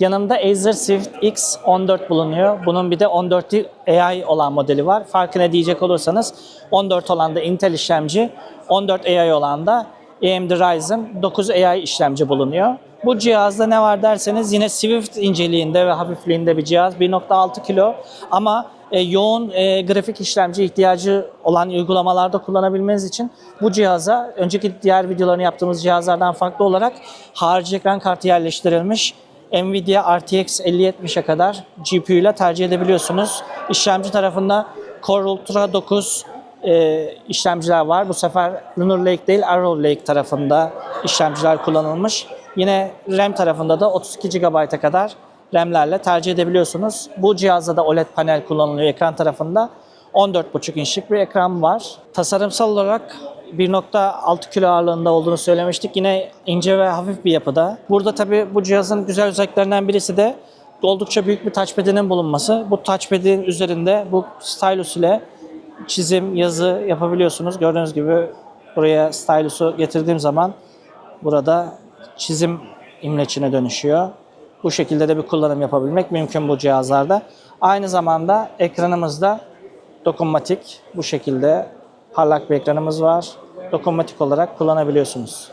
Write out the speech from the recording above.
Yanımda Acer Swift X 14 bulunuyor. Bunun bir de 14 AI olan modeli var. Farkı ne diyecek olursanız 14 olan da Intel işlemci, 14 AI olan da AMD Ryzen 9 AI işlemci bulunuyor. Bu cihazda ne var derseniz yine Swift inceliğinde ve hafifliğinde bir cihaz. 1.6 kilo ama e, yoğun e, grafik işlemci ihtiyacı olan uygulamalarda kullanabilmeniz için bu cihaza önceki diğer videolarını yaptığımız cihazlardan farklı olarak harici ekran kartı yerleştirilmiş. Nvidia RTX 5070'e kadar GPU ile tercih edebiliyorsunuz. İşlemci tarafında Core Ultra 9 e, işlemciler var. Bu sefer Lunar Lake değil Arrow Lake tarafında işlemciler kullanılmış. Yine RAM tarafında da 32 GB'a kadar RAM'lerle tercih edebiliyorsunuz. Bu cihazda da OLED panel kullanılıyor ekran tarafında. 14,5 inçlik bir ekran var. Tasarımsal olarak 1.6 kilo ağırlığında olduğunu söylemiştik. Yine ince ve hafif bir yapıda. Burada tabii bu cihazın güzel özelliklerinden birisi de oldukça büyük bir touchpad'inin bulunması. Bu touchpad'in üzerinde bu stylus ile çizim, yazı yapabiliyorsunuz. Gördüğünüz gibi buraya stylus'u getirdiğim zaman burada çizim imleçine dönüşüyor. Bu şekilde de bir kullanım yapabilmek mümkün bu cihazlarda. Aynı zamanda ekranımızda dokunmatik bu şekilde parlak bir ekranımız var. Dokunmatik olarak kullanabiliyorsunuz.